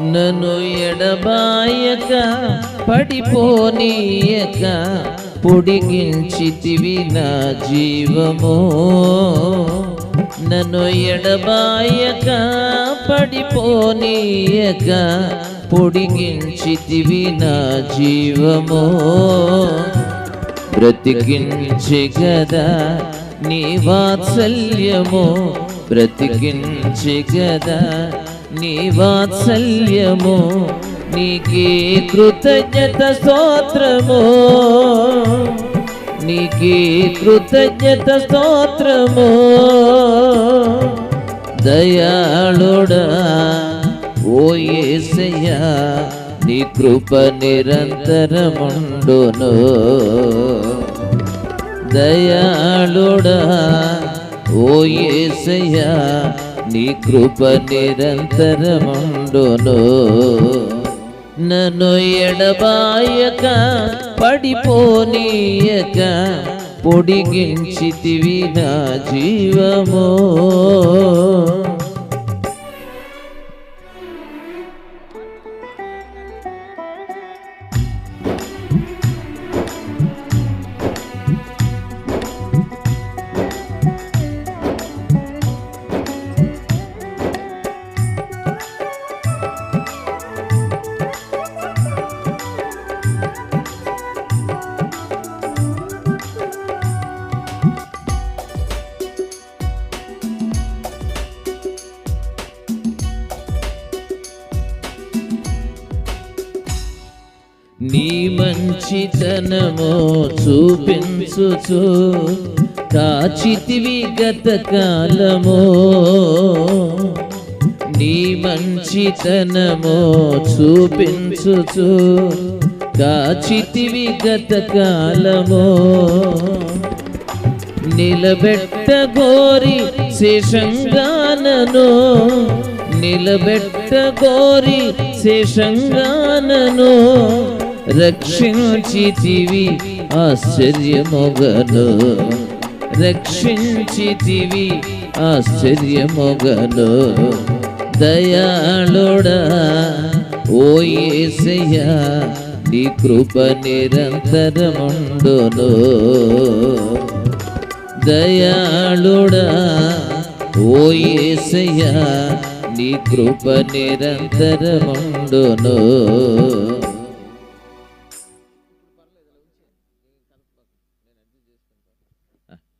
నన్ను ఎడబాయక పడిపోనీయక పొడిగించితివి నా జీవము. నన్ను ఎడబాయక పడిపోనీయక పొడిగించితివి నా జీవము. బ్రతికించి గదా నీ వాత్సల్యము. బ్రతికించి గదా నీ వాత్సల్యము నీకే కృతజ్ఞత స్తోత్రము. నీకే కృతజ్ఞత స్తోత్రము. దయాళుడా ఓ ఏసయ్యా నీ కృప నిరంతరముండును. దయాళుడా ఓ ఏసయ్యా నీ కృప నిరంతరముండును. నన్ను ఎడబాయక పడిపోనీయక పొడిగించితివి నా జీవమో. నీ మంచితనము చూపించుచు కాచితివి గత కాలము. నీ మంచితనము చూపించుచు కాచితివి గత కాలము. నిలబెట్ట గోరి శేషంగానను. నిలబెట్ట గోరి శేషంగానను. రక్షించితివి ఆశ్చర్యమొగను. రక్షించితివి ఆశ్చర్యమొగను. దయాళుడా ఓ యేసయ్యా నీ కృప నిరంతరముండును. దయాళుడా ఓ యేసయ్యా నీ కృప నిరంతరముండును.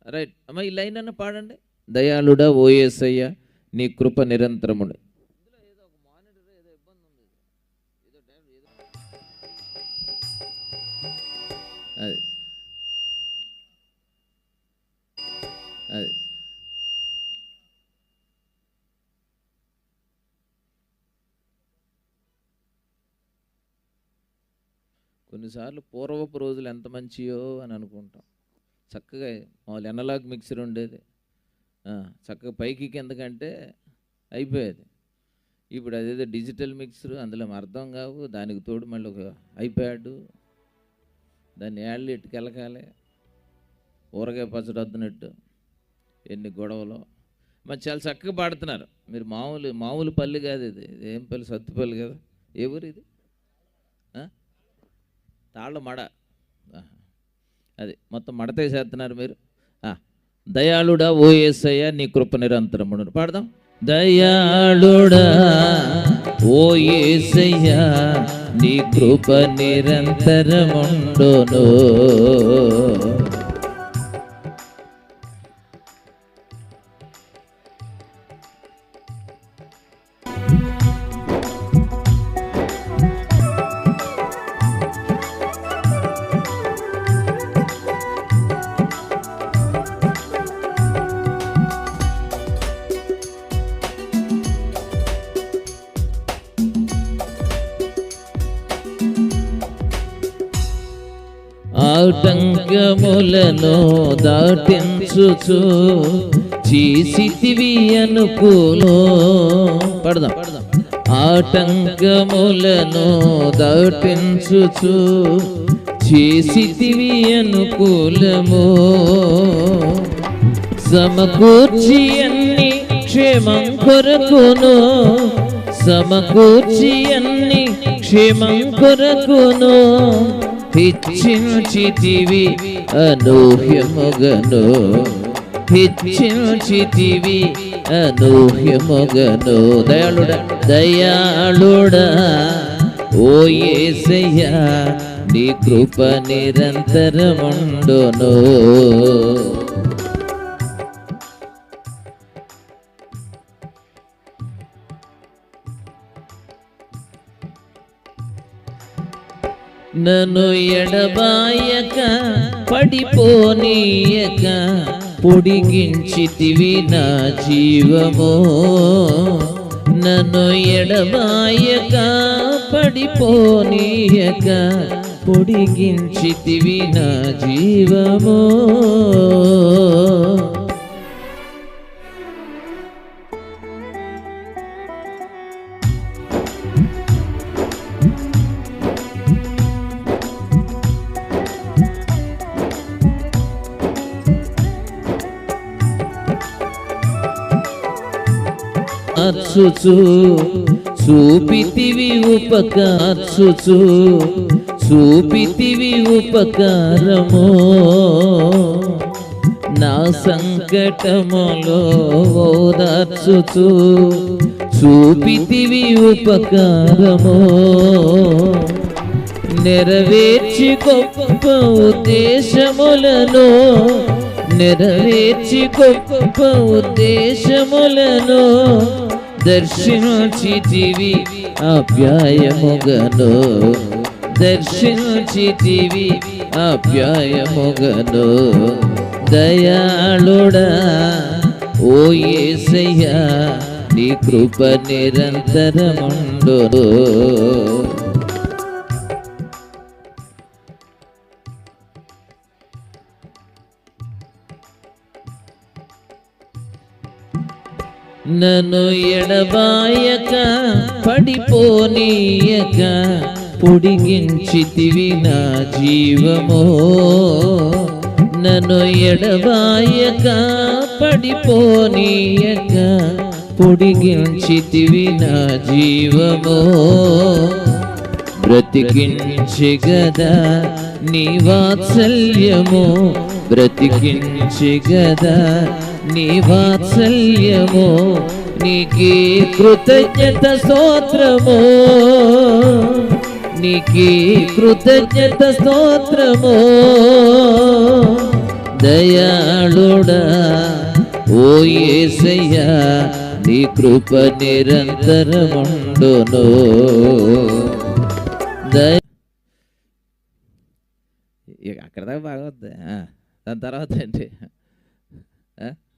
రైట్ అమ్మ ఈ లైన్ అన్న పాడండి. దయాళుడా ఓ నీ కృప నిరంతరముడు. అది. అది. కొన్నిసార్లు పూర్వపు రోజులు ఎంత మంచియో అని అనుకుంటాం. చక్కగా మామూలు ఎనలాగ్ మిక్సర్ ఉండేది. చక్కగా పైకి కిందకంటే అయిపోయేది. ఇప్పుడు అదేదో డిజిటల్ మిక్సర్ అందులో అర్థం కావు. దానికి తోడు మళ్ళీ ఒక ఐప్యాడ్. దాన్ని ఏళ్ళు ఇటు కెలకాలి ఊరగాయ పచ్చడి వద్దునట్టు ఎన్ని గొడవలు. మరి చాలా చక్కగా పాడుతున్నారు. మీరు మామూలు మామూలు పల్లి కాదు ఇది. ఏం పల్లి సత్తుపల్లి కదా. ఏ ఊరు ఇది? తాళ్ళ మడ. అది మొత్తం మడత చేస్తున్నారు మీరు. ఆ, దయాళుడా ఓ ఏసయ్య నీ కృప ఉండరు పాడదాం. దయాళుడా ఓ ఏసయ్య నీ కృప నిరంతరముండును. ఆటంకములను దాటించుచు చేసితివి అనుకూలో పడదాం. ఆటంకములను దాటించుచు చేసితివి అనుకూలము. సమకూర్చి అన్ని క్షేమం కొరకును. సమకూర్చి అన్ని క్షేమం కొరకును. హెచ్చించితివి అనూహ్యముగను. హెచ్చించితివి అనూహ్యమగను. దయాళుడ దయాళుడ ఓ యేసయ్యా నీ కృప నిరంతరముండును. నన్ను ఎడబాయక పడిపోనీయక పొడిగించితివి నా జీవము. నన్ను ఎడబాయక పడిపోనీయక పొడిగించితివి నా జీవము. అర్చుచు చూపితివి ఉపకార్చుచు చూపితివి ఉపకారము. నా సంకటములో ఓదార్చుచు చూపితివి ఉపకారము. నెరవేర్చి గొప్ప ఉద్దేశములను నెరవేర్చి గొప్ప ఉద్దేశములను దర్శించితివి అప్యాయముగను. దర్శించితివి అప్యాయముగను. దయాళుడా ఓ ఏసయ్యా నీ కృప నిరంతరముండు. నన్ను ఎడబాయక పడిపోనీయక పొడిగించితివి నా జీవమో. నన్ను ఎడబాయక పడిపోనీయక పొడిగించితివి నా జీవమో. బ్రతికించి గదా నీ వాత్సల్యము. బ్రతికించి గదా నీ వాత్సల్యము నీకే కృతజ్ఞత స్తోత్రము. నీకే కృతజ్ఞత స్తోత్రము. దయాళుడా ఓ ఏసయ్యా నీ కృప నిరంతరముండును. దయ అక్కడ దాకా బాగా ఆ, దాని తర్వాత ఏంటి ఆ?